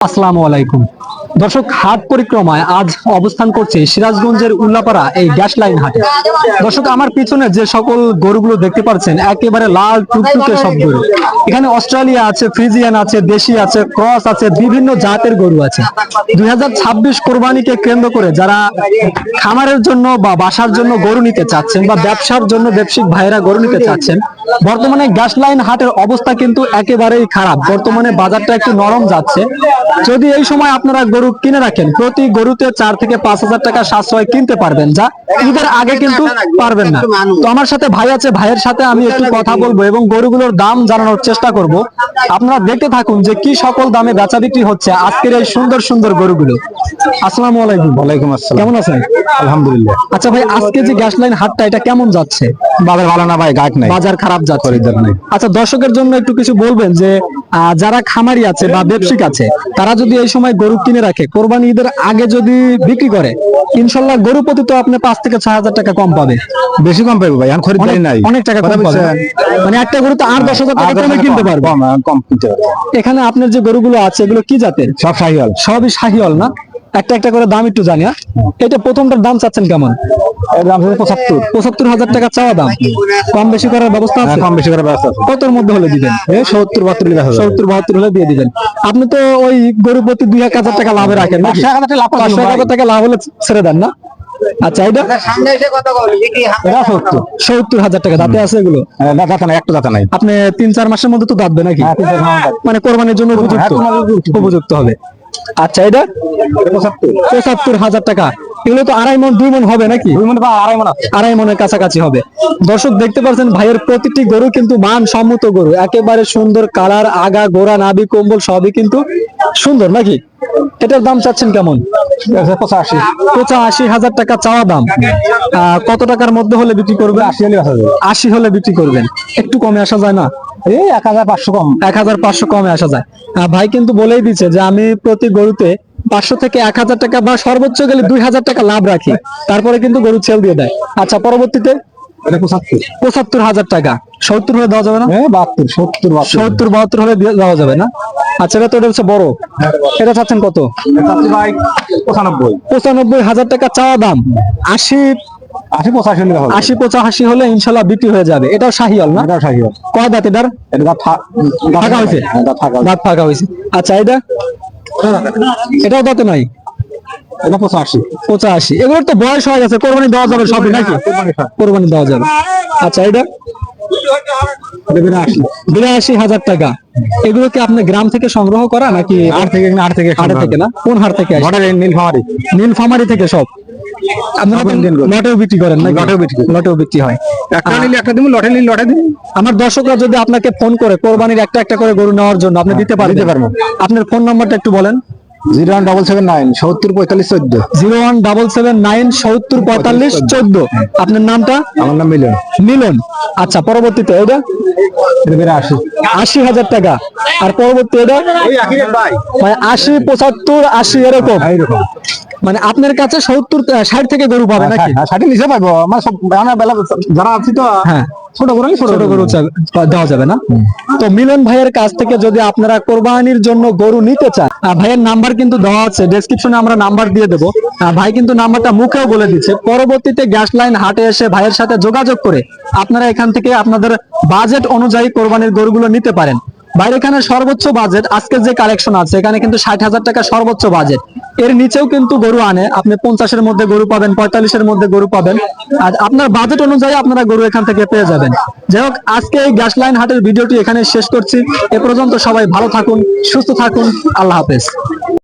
আসসালামু আলাইকুম। দর্শক, হাট পরিক্রমায় আজ অবস্থান করছে সিরাজগঞ্জের উল্লাপাড়া এই গ্যাস লাইন হাটে। দর্শক, আমার পিছনে যে সকল গরুগুলো দেখতে পাচ্ছেন, একেবারে লাল টুকটুকে সব গরু। এখানে অস্ট্রেলিয়া আছে, ফ্রিজিয়ান আছে, দেশি আছে, ক্রস আছে, বিভিন্ন জাতের গরু আছে। দুই হাজার ছাব্বিশ কোরবানিকে কেন্দ্র করে যারা খামারের জন্য বা বাসার জন্য গরু নিতে চাচ্ছেন বা ব্যবসার জন্য ব্যবসায়িক ভাইয়েরা গরু নিতে চাচ্ছেন, বর্তমানে গ্যাস লাইন হাটের অবস্থা কিন্তু একেবারেই খারাপ। বর্তমানে বাজারটা একটু নরম যাচ্ছে। যদি এই সময় আপনারা গরু কিনে রাখেন প্রতি গরুতে চার থেকে পাঁচ হাজার টাকা সাশ্রয় কিনতে পারবেন যা ঈদের আগে কিন্তু পারবেন না। তো আমার সাথে ভাই আছে ভাইয়ের সাথে আমি একটু কথা বলব এবং গরুগুলোর দাম জানানোর চেষ্টা করব। আপনারা দেখতে থাকুন যে কি সকল দামে বেচা বিক্রি হচ্ছে আজকের এই সুন্দর সুন্দর গরুগুলো। আসসালামু আলাইকুম। ওয়ালাইকুম আসসালাম। কেমন আছেন? আলহামদুলিল্লাহ। আচ্ছা ভাই আজকে যে গ্যাস লাইন হাটটা এটা কেমন যাচ্ছে? বাজার ভালো না ভাই গাছ নাই। বাজার খারাপ যাচ্ছে। খরিদ্দার নেই। আচ্ছা দর্শকের জন্য একটু কিছু বলবেন যে যারা খামারি আছে বা ব্যবসায়িক আছে তারা যদি এই সময় গরু কিনে রাখে কোরবানি ঈদের আগে যদি বিক্রি করে ইনশাল্লাহ গরু প্রতি তো আপনি পাঁচ থেকে ছয় হাজার টাকা কম পাবে। বেশি কম পাবে ভাই এখন খরিদ্দারি নাই। অনেক টাকা কম পাবে। মানে একটা গরু তো আট দশ হাজার টাকা কমে কিনতে পারব। কম, কিনতে পারবে। এখানে আপনার যে গরুগুলো আছে এগুলো কি জাতের? সব শাহিয়াল সবই শাহিওয়াল না? একটা একটা করে দাম একটু জানি হ্যাঁ? এটা প্রথমটার দাম চাচ্ছেন কেমন? দাম পঁচাত্তর। পঁচাত্তর হাজার টাকা চাওয়া দাম। কম বেশি করার ব্যবস্থা হ্যাঁ, আছে কম বেশি করে ব্যবস্থা আছে। কতর মধ্যে হলে দিবেন? সত্তর বাহাত্তর সত্তর বাহাত্তর হলে দিয়ে দিবেন। আপনি তো ওই গরু প্রতি দুই এক হাজার টাকা লাভে রাখেন পাঁচশো হাজার টাকা লাভ হলে ছেড়ে দেন না? আচ্ছা এটা সত্তর হাজার টাকা দাঁতে আছে এগুলো? দাঁতা নাই একটা দাঁতা নাই। আপনি তিন চার মাসের মধ্যে তো দাঁতবে নাকি? হ্যাঁ। মানে কোরবানির জন্য উপযুক্ত? হবে। আচ্ছা এটা পঁচাত্তর। হাজার টাকা। এগুলো তো আড়াই মন দুই মন হবে নাকি? দুই মনে বা আড়াই মন আড়াই মনের কাছাকাছি হবে। দর্শক দেখতে পাচ্ছেন ভাইয়ের প্রতিটি গরু কিন্তু মান সম্মত গরু। একেবারে সুন্দর কালার আগা গোড়া নাভি কম্বল সবই কিন্তু সুন্দর নাকি? এটার দাম চাচ্ছেন কেমন? পঁচাশি। পঁচাশি হাজার টাকা চাওয়া দাম। কত টাকার মধ্যে হলে বিক্রি করবে আশি হলে আশি হলে বিক্রি করবেন। একটু কমে আসা যায় না? এই এক হাজার পাঁচশো কম। এক হাজার পাঁচশো কমে আসা যায়। ভাই কিন্তু বলেই দিচ্ছে যে আমি প্রতি গরুতে পাঁচশো থেকে এক হাজার টাকা বা সর্বোচ্চ গেলে দুই হাজার টাকা লাভ রাখি। তারপরে কিন্তু গরু ছেল দিয়ে দেয়। আচ্ছা পরবর্তীতে? পঁচাত্তর। হাজার টাকা। সত্তর হলে দেওয়া যাবে না? হ্যাঁ বাহাত্তর সত্তর সত্তর বাহাত্তর হলে দেওয়া যাবে না? আচ্ছা এটা তো এটা হচ্ছে বড়। এটা চাচ্ছেন কত? পঁচানব্বই। পঁচানব্বই হাজার টাকা চাওয়া দাম। আশি আশি পঁচাশি লিখা আশি পঁচাশি হলে ইনশাল্লাহ বিক্রি হয়ে যাবে। এটাও শাহিয়াল না? এটাও সাহিয়াল কয় দাঁত এটার? হ্যাঁ, ফাঁকা হয়েছে। দাঁত ফাঁকা হয়েছে। আচ্ছা এটা এটাও দাঁতে নাই? এটা পঁচাশি। পঁচাশি। এগুলোর তো বয়স হয়ে গেছে কোরবানি দেওয়া যাবে সবই নাকি? কোরবানি দেওয়া যাবে। আচ্ছা এটা বিরাশি। হাজার টাকা। এগুলো কি আপনি গ্রাম থেকে সংগ্রহ করা নাকি আট থেকে আট থেকে হাটে থেকে না? কোন হাট থেকে নীলফামারি। নীলফামারি থেকে সব? আপনারা সব Indian গরু। লটেও বিক্রি করেন না লটেও বিক্রি লটেও বিক্রি হয়। একটা নিলে একটা দিব লটে নিলে লটে দিন আমার দর্শকরা যদি আপনাকে ফোন করে কোরবানির একটা একটা করে গরু নেওয়ার জন্য আপনি দিতে পারবেন? দিতে পারব। আপনার ফোন নাম্বারটা একটু বলেন। Zero one double seven nine সত্তর পঁয়তাল্লিশ চোদ্দ। Zero one double seven nine সত্তর পঁয়তাল্লিশ চোদ্দ। আপনার নামটা? আমার নাম মিলন। মিলন। আচ্ছা পরবর্তীতে এটা? বিরাশি আশি। হাজার টাকা। আর পরবর্তী এটা? আশি পঁচাত্তর আশি এরকম। এইরকম মানে আপনার কাছে সত্তর ষাট থেকে গরু পাবে নাকি? ষাটে নিচে পাইবো। আমার সব আমার বেলা যারা আছি তো হ্যাঁ। ছোট ছোট ছোট গরু। দেওয়া যাবে না? তো মিলন ভাইয়ের কাছ থেকে যদি আপনারা কোরবানির জন্য গরু নিতে চান ভাইয়ের নাম্বার কিন্তু দেওয়া আছে ডেসক্রিপশনে আমরা নাম্বার দিয়ে দেবো। ভাই কিন্তু নাম্বারটা মুখেও বলে দিচ্ছে। পরবর্তীতে গ্যাস লাইন হাটে এসে ভাইয়ের সাথে যোগাযোগ করে আপনারা এখান থেকে আপনাদের বাজেট অনুযায়ী কোরবানির গরুগুলো নিতে পারেন। বাইরে এখানে সর্বোচ্চ বাজেট আজকে যে কালেকশন আছে এখানে কিন্তু ষাট হাজার টাকা সর্বোচ্চ বাজেট এর নিচেও কিন্তু গরু আনে। আপনি পঞ্চাশের মধ্যে গরু পাবেন, পঁয়তাল্লিশের মধ্যে গরু পাবেন। আর আপনার বাজেট অনুযায়ী আপনারা গরু এখান থেকে পেয়ে যাবেন। যাই হোক, আজকে এই গ্যাস লাইন হাটের ভিডিওটি এখানে শেষ করছি। এ পর্যন্ত সবাই ভালো থাকুন, সুস্থ থাকুন। আল্লাহ হাফেজ।